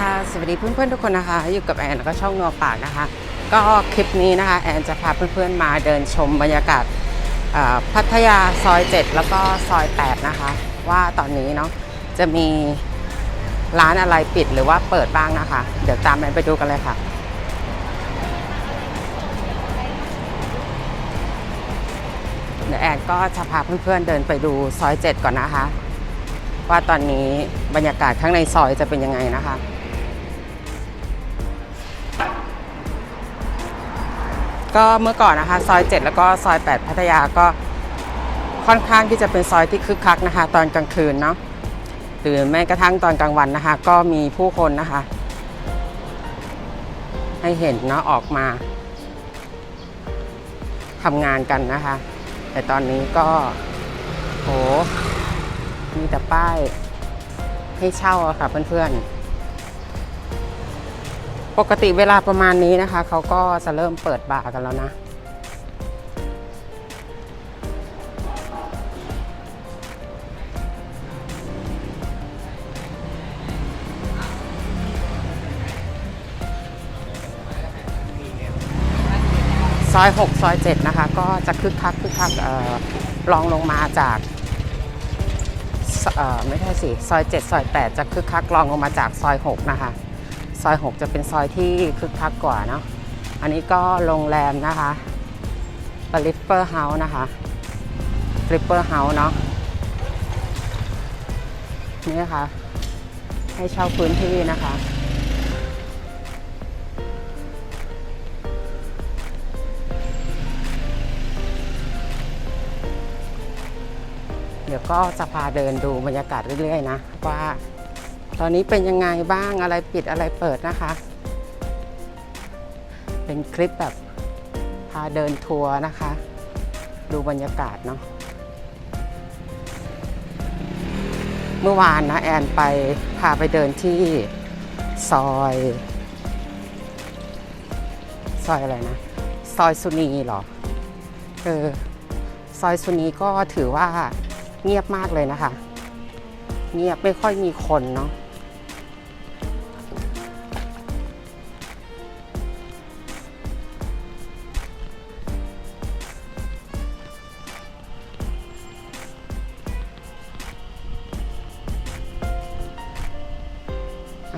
ค่ะสวัสดีเพื่อนๆทุกคนนะคะ อยู่กับแอนแล้วก็ช่องนัวปากนะคะ ก็คลิปนี้นะคะ แอนจะพาเพื่อนๆมาเดินชมบรรยากาศพัทยาซอย 7 แล้วก็ซอย 8 นะคะ ว่าตอนนี้เนาะจะมีร้านอะไรปิดหรือว่าเปิดบ้างนะคะ เดี๋ยวตามแอนไปดูกันเลยค่ะเดี๋ยวแอนก็จะพาเพื่อนๆเดินไปดูซอย 7 ก่อนนะคะว่าตอนนี้บรรยากาศข้างในซอยจะเป็นยังไงนะคะ ก็เมื่อก่อนนะคะ ซอย 7 แล้วก็ซอย 8 พัทยาก็ค่อนข้างที่จะเป็นซอยที่คึกคักนะคะ ตอนกลางคืนเนาะหรือแม้กระทั่งตอนกลางวันนะคะ ก็มีผู้คนนะคะ ให้เห็นเนาะออกมาทำงานกันนะคะ แต่ตอนนี้ก็โหมีแต่ป้ายให้เช่าอะค่ะเพื่อนๆ ปกติเวลาประมาณนี้นะคะ เขาก็จะเริ่มเปิดบาร์กันแล้วนะ ซอย 6 ซอย 7 นะคะ ก็จะคึกคักคึกคักเอ่อรองลงมาจากไม่ใช่สิ ซอย 7 ซอย 8 จะคึกคักรองลงมาจากซอย 6 นะคะ ซอย 6 จะเป็นซอยที่คึกคักกว่าเนาะอันนี้ก็โรงแรมนะคะปริปเปอร์เฮาส์นะคะปริปเปอร์เฮาส์เนาะนี่นะคะให้เช่าพื้นที่นะคะเดี๋ยวก็จะพาเดินดูบรรยากาศเรื่อยๆนะว่า ตอนนี้เป็นยังไงบ้างอะไรปิดอะไรเปิดนะคะ เป็นคลิปแบบพาเดินทัวร์นะคะ ดูบรรยากาศเนาะเมื่อวานนะแอนไปพาไปเดินที่ซอย ซอยอะไรนะ ซอยสุนีเหรอเออซอยสุนีก็ถือว่าเงียบมากเลยนะคะ เงียบไม่ค่อยมีคนเนาะ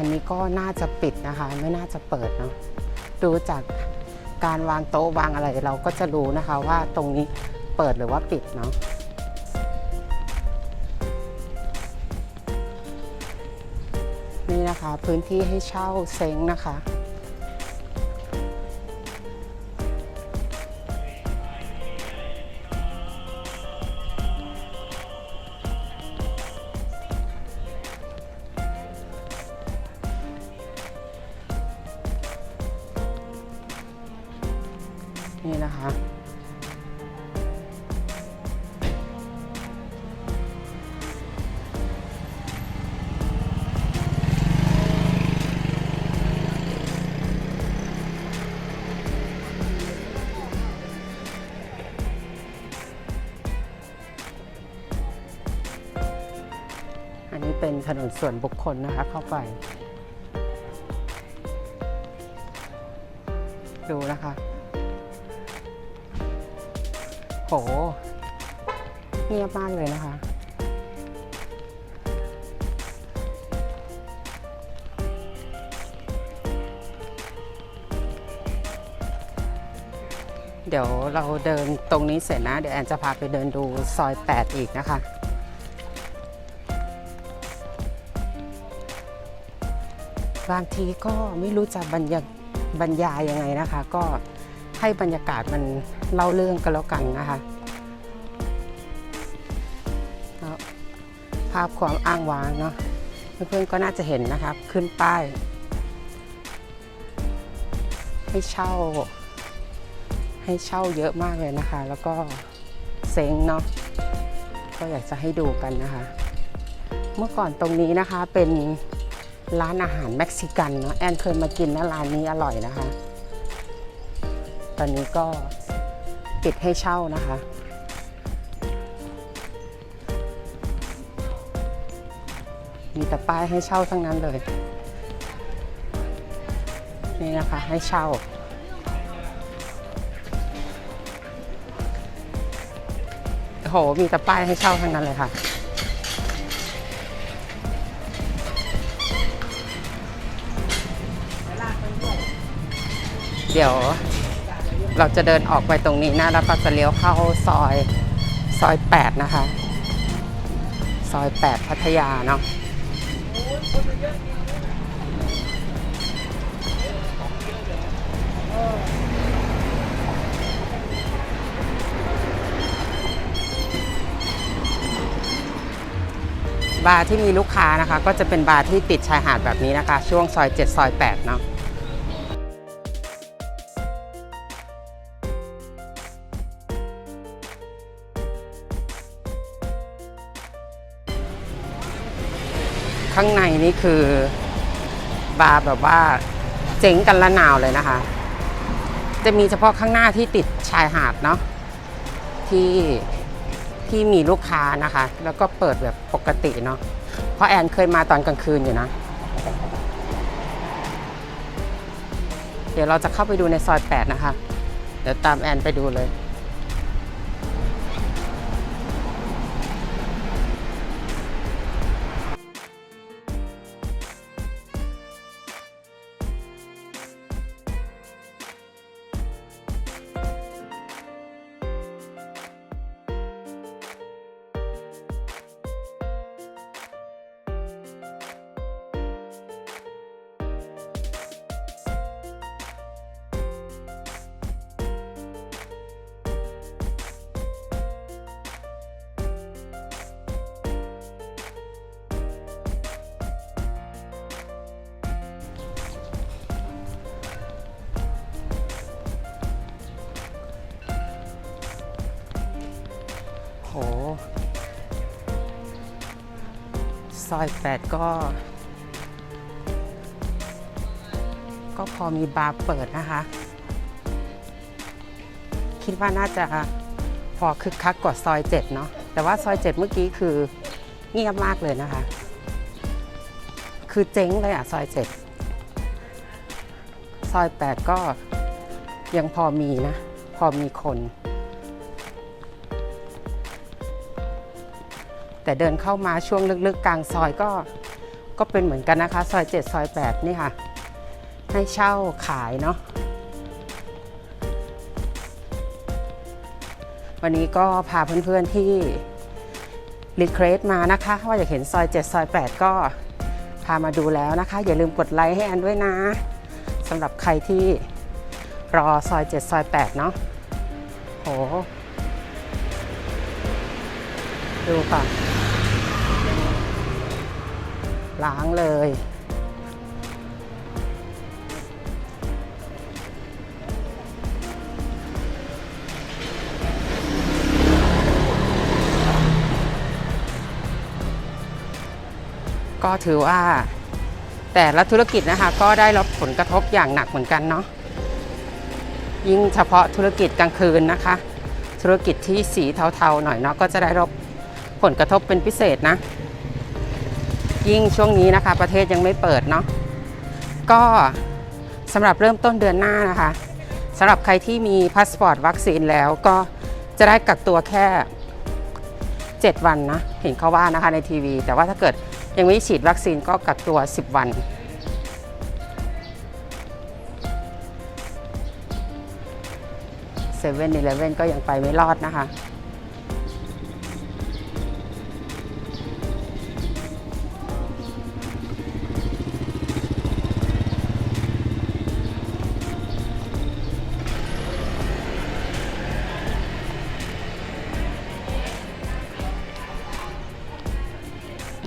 อันนี้ก็น่าจะปิดนะคะ ไม่น่าจะเปิดเนาะดูจากการวางโต๊ะวางอะไรเราก็จะรู้นะคะว่าตรงนี้เปิดหรือว่าปิดเนาะนี่นะคะพื้นที่ให้เช่าเซ้งนะคะ นี่นะคะ อันนี้เป็นถนนส่วนบุคคลนะคะเข้าไป ดูนะคะ หเงียบมากเลยนะคะ เดี๋ยวเราเดินตรงนี้เสร็จนะ เดี๋ยวแอนจะพาไปเดินดูซอย 8 อีกนะคะบางทีก็ไม่รู้จะบรรยบรรยายยังไงนะคะ ก็ให้บรรยากาศมันเล่าเรื่องกันแล้วกันนะคะ ภาพความอ้างว้างเนาะเพื่อนๆก็น่าจะเห็นนะครับ ขึ้นป้าย ให้เช่า ให้เช่าเยอะมากเลยนะคะ แล้วก็เซ้งเนาะก็อยากจะให้ดูกันนะคะ เมื่อก่อนตรงนี้นะคะเป็นร้านอาหารเม็กซิกันเนาะแอนเคยมากินนะร้านนี้อร่อยนะคะ ตอนนี้ก็ปิดให้เช่านะคะ มีแต่ป้ายให้เช่าทั้งนั้นเลย นี่นะคะให้เช่า โห มีแต่ป้ายให้เช่าทั้งนั้นเลยค่ะเดี๋ยวเราจะเดินออกไปตรงนี้นะ แล้วก็จะเลี้ยวเข้าซอยซอย 8 นะคะ ซอย 8 พัทยาเนาะ บาร์ที่มีลูกค้านะคะ ก็จะเป็นบาร์ที่ติดชายหาดแบบนี้นะคะ ช่วงซอย 7 ซอย 8 เนาะ ข้างในนี่คือบาร์แบบว่าเจ๋งกันละนาวเลยนะคะ จะมีเฉพาะข้างหน้าที่ติดชายหาดเนาะที่ที่มีลูกค้านะคะ แล้วก็เปิดแบบปกติเนาะเพราะแอนเคยมาตอนกลางคืนอยู่นะ เดี๋ยวเราจะเข้าไปดูในซอย 8 นะคะ เดี๋ยวตามแอนไปดูเลย ซอย8ก็ ก็พอมีบาร์เปิดนะคะ คิดว่าน่าจะพอคึกคักกว่าซอย7เนาะแต่ว่าซอย7เมื่อกี้คือเงียบมากเลยนะคะ คือเจ๊งเลยอะซอย7ซอย8ก็ยังพอมีนะ พอมีคน แต่เดินเข้ามาช่วงลึกๆ กลางซอยก็ก็เป็นเหมือนกันนะคะ ซอย 7 ซอย 8 นี่ค่ะ ให้เช่าขายเนาะวันนี้ก็พาเพื่อนๆที่รีเควสมานะคะ ว่าอยากเห็นซอย 7 ซอย 8 ก็พามาดูแล้วนะคะ อย่าลืมกดไลค์ให้แอนด้วยนะสำหรับใครที่รอซอย 7 ซอย 8 เนาะโห ดูก่อน ล้างเลย ก็ถือว่า แต่ละธุรกิจนะคะ ก็ได้รับผลกระทบอย่างหนักเหมือนกันเนาะยิ่งเฉพาะธุรกิจกลางคืนนะคะ ธุรกิจที่สีเทาๆหน่อยเนาะก็จะได้รับผลกระทบเป็นพิเศษนะ ยิ่งช่วงนี้นะคะ ประเทศยังไม่เปิดเนาะก็สำหรับเริ่มต้นเดือนหน้านะคะสำหรับใครที่มีพาสปอร์ตวัคซีนแล้วก็จะได้กักตัวแค่ 7 วันนะ เห็นเขาว่านะคะในทีวี แต่ว่าถ้าเกิดยังไม่ฉีดวัคซีนก็กักตัว 10 วัน เซเว่นอีเลฟเว่นก็ยังไปไม่รอดนะคะ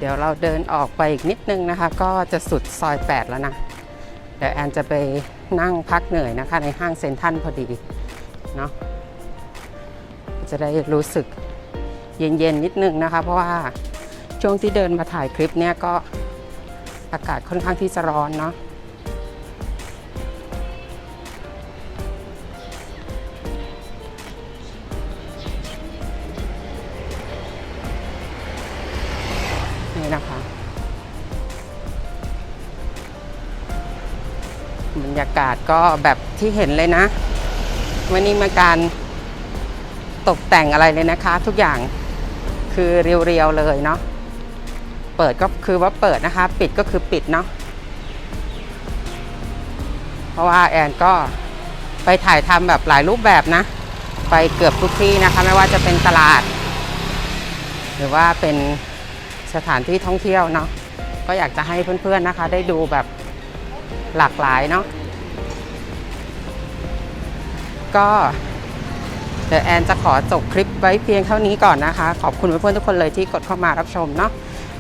ดี๋ยวเราเดินออกไปอีกนิดนึงนะคะ ก็จะสุดซอย 8 แล้วนะ เดี๋ยวแอนจะไปนั่งพักเหนื่อยนะคะ ในห้างเซ็นทรัลพอดีเนาะจะได้รู้สึกเย็นๆนิดนึงนะคะ เพราะว่าช่วงที่เดินมาถ่ายคลิปเนี่ยก็อากาศค่อนข้างที่จะร้อนเนาะ รยากาศก็แบบที่เห็นเลยนะวันนี้มาการตกแต่งอะไรเลยนะคะ ทุกอย่างคือเรียวๆเลยเนาะเปิดก็คือว่าเปิดนะคะ ปิดก็คือปิดเนาะเพราะว่าแอนก็ไปถ่ายทำแบบหลายรูปแบบนะ ไปเกือบทุกที่นะคะ ไม่ว่าจะเป็นตลาด หรือว่าเป็นสถานที่ท่องเที่ยวเนาะก็อยากจะให้เพื่อนๆนะคะ ได้ดูแบบหลากหลายเนาะ ก็เดี๋ยวแอนจะขอจบคลิปไว้เพียงเท่านี้ก่อนนะคะ ขอบคุณเพื่อนๆทุกคนเลยที่กดเข้ามารับชมเนาะ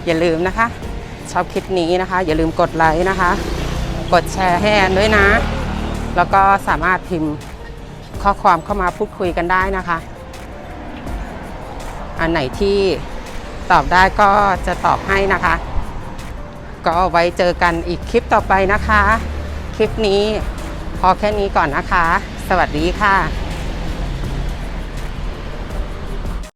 อย่าลืมนะคะ ชอบคลิปนี้นะคะ อย่าลืมกดไลค์นะคะ กดแชร์ให้แอนด้วยนะ แล้วก็สามารถพิมพ์ข้อความเข้ามาพูดคุยกันได้นะคะ อันไหนที่ตอบได้ก็จะตอบให้นะคะ ก็ไว้เจอกันอีกคลิปต่อไปนะคะ คลิปนี้พอแค่นี้ก่อนนะคะ สวัสดีค่ะ